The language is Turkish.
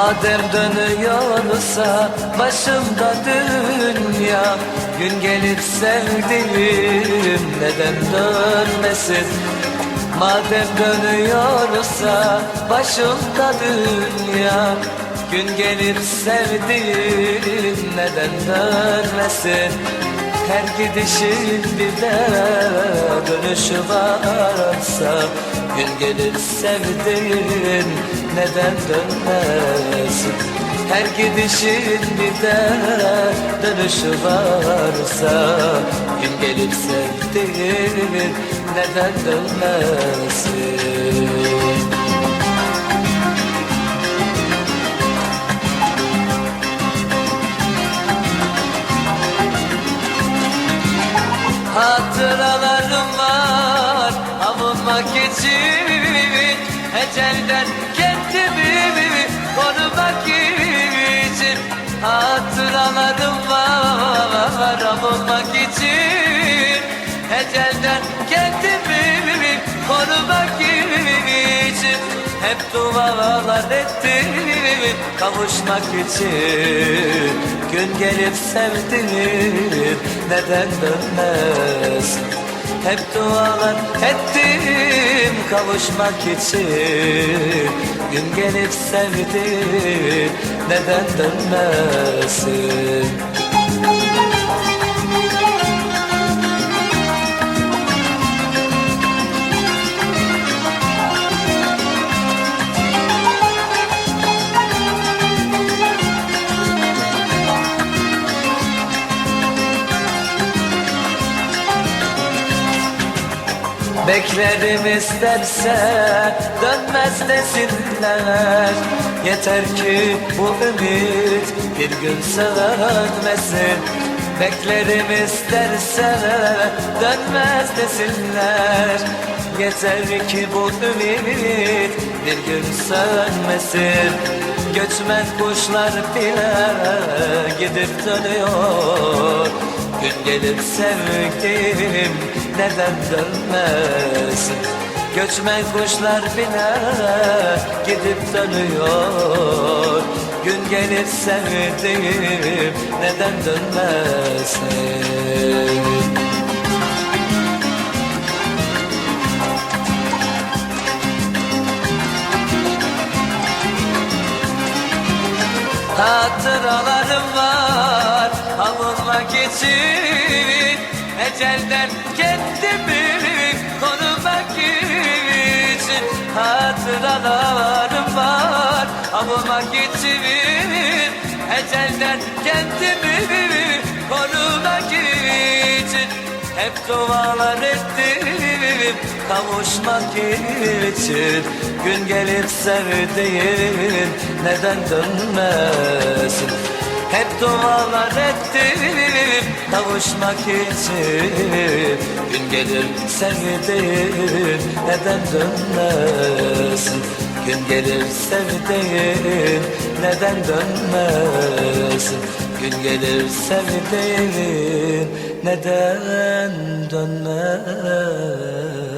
Madem dönüyorsa başımda dünya Gün gelir sevdiğim neden dönmesin? Madem dönüyorsa başımda dünya Gün gelir sevdiğim neden dönmesin? Her gidişin bir de dönüşü varsa Gün gelir sevdiğin neden dönmesin Her gidişin bir de dönüşü varsa Gün gelir sevdiğin neden dönmesin Hatıralarım var avunmak için Ecelden kendimi korumak için Hatıralarım var avunmak için. Ecelden kendimi korumak için Hep dualar ettim kavuşmak için. Gün gelip sevdim neden dönmez? Hep dualar ettim kavuşmak için Gün gelip sevdim neden dönmesin Beklerim isterse dönmez desinler. Yeter ki bu ümit bir gün sönmesin Beklerim isterse dönmez desinler. Yeter ki bu ümit bir gün sönmesin Göçmen kuşlar bile gidip dönüyor Gün gelir sevdim neden dönmesin? Göçmen kuşlar bile gidip dönüyor. Gün gelir sevdim neden dönmesin? Hatıralarım var avunmak için Ecelden kendimi korumak için Hatıralarım var. Avunmak için Ecelden kendimi korumak için Hep dualar ettim kavuşmak için Gün gelip sevdiğin neden Hep dualar ettim kavuşmak için Gün gelir sevdiğin neden dönmesin? Gün gelir sevdiğin neden dönmesin? Gün gelir sevdiğin neden dönmesin